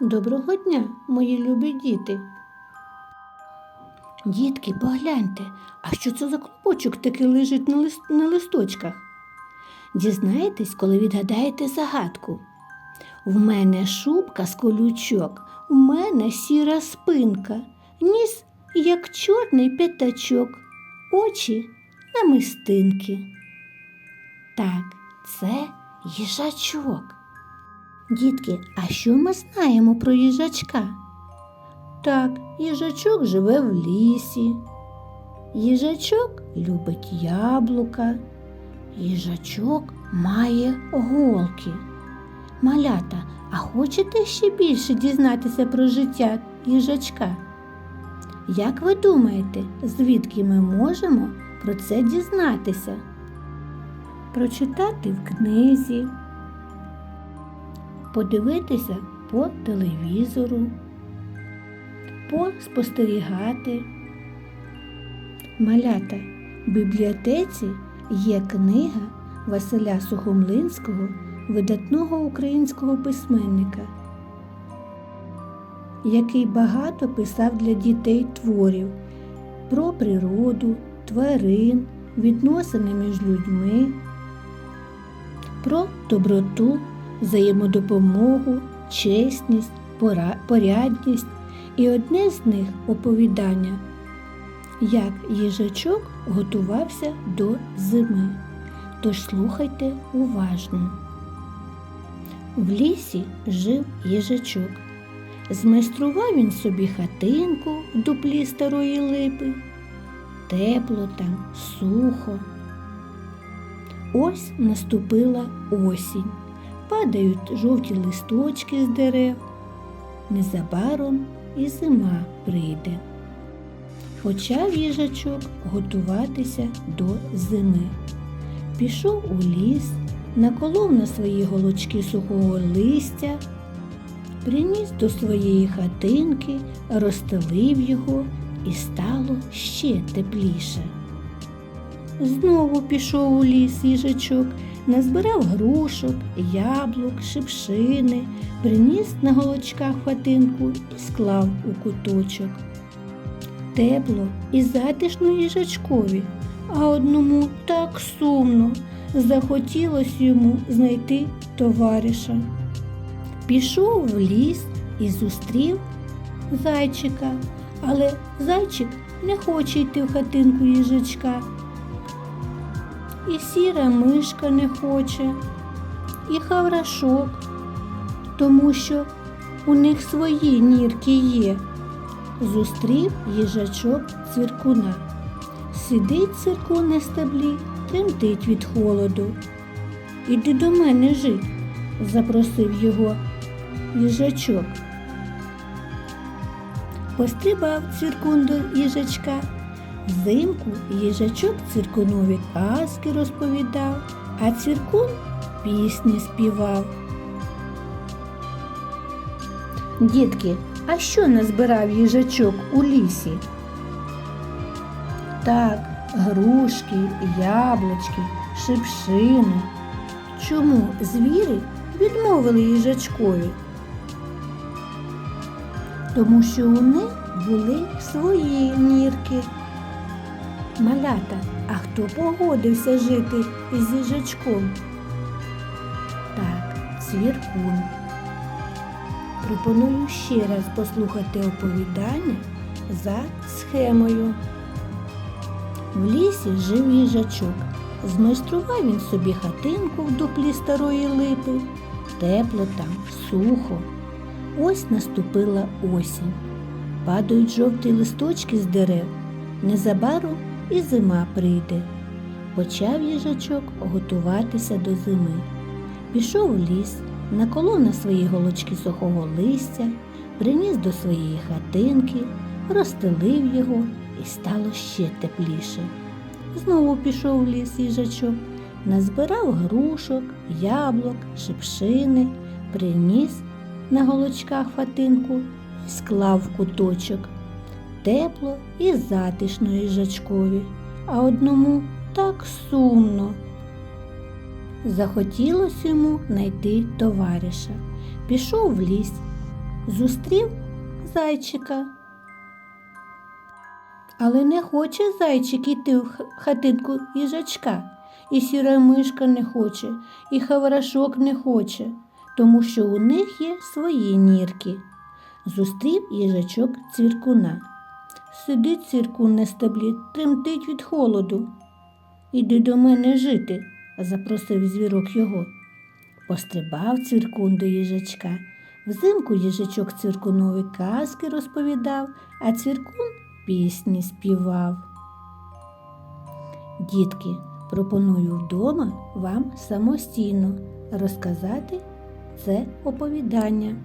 Доброго дня, мої любі діти. Дітки, погляньте, а що це за клубочок такий лежить на, лист, на листочках? Дізнаєтесь, коли відгадаєте загадку. В мене шубка з колючок, у мене сіра спинка, ніс, як чорний п'ятачок, очі намистинки. Так, це їжачок. Дітки, а що ми знаємо про їжачка? Так, їжачок живе в лісі. Їжачок любить яблука. Їжачок має голки. Малята, а хочете ще більше дізнатися про життя їжачка? Як ви думаєте, звідки ми можемо про це дізнатися? Прочитати в книзі, подивитися по телевізору, поспостерігати. Малята в бібліотеці є книга Василя Сухомлинського, видатного українського письменника, який багато писав для дітей творів про природу, тварин, відносини між людьми, про доброту, взаємодопомогу, чесність, порядність і одне з них оповідання, як їжачок готувався до зими. Тож слухайте уважно. В лісі жив їжачок. Змайстрував він собі хатинку в дуплі старої липи. Тепло там, сухо. Ось наступила осінь. Падають жовті листочки з дерев. Незабаром і зима прийде. Почав їжачок готуватися до зими. Пішов у ліс, наколов на свої голочки сухого листя, приніс до своєї хатинки, розстелив його і стало ще тепліше. Знову пішов у ліс їжачок, назбирав грушок, яблук, шипшини, приніс на голочках хатинку і склав у куточок. Тепло і затишно їжачкові, а одному так сумно захотілось йому знайти товариша. Пішов в ліс і зустрів зайчика, але зайчик не хоче йти в хатинку їжачка. І сіра мишка не хоче, і хаврашок, тому що у них свої нірки є. Зустрів їжачок цвіркуна. Сидить цвіркун на стеблі, тремтить від холоду. Іди до мене жить, запросив його їжачок. Пострибав цвіркун до їжачка. Взимку їжачок цвіркунові казки розповідав, а цвіркун пісні співав. Дітки, а що назбирав їжачок у лісі? Так, грушки, яблучки, шипшини. Чому звіри відмовили їжачкові? Тому що у них були свої нірки. Малята, а хто погодився жити з їжачком? Так, цвіркун. Пропоную ще раз послухати оповідання за схемою. В лісі жив їжачок. Змайстрував він собі хатинку в дуплі старої липи. Тепло там, сухо. Ось наступила осінь. Падають жовті листочки з дерев. Незабаром і зима прийде. Почав їжачок готуватися до зими. Пішов у ліс, наколов на свої голочки сухого листя, приніс до своєї хатинки, розстелив його і стало ще тепліше. Знову пішов в ліс їжачок, назбирав грушок, яблук, шипшини, приніс на голочках хатинку і склав куточок. Тепло і затишно їжачкові, а одному так сумно. Захотілося йому знайти товариша. Пішов в ліс, зустрів зайчика. Але не хоче зайчик іти в хатинку їжачка, і сіра мишка не хоче, і хаврашок не хоче, тому що у них є свої нірки. Зустрів їжачок цвіркуна. Сидить цвіркун на стеблі, тремтить від холоду. Іди до мене жити, запросив звірок його. Пострибав цвіркун до їжачка. Взимку їжачок цвіркунові казки розповідав, а цвіркун пісні співав. Дітки, пропоную вдома вам самостійно розказати це оповідання.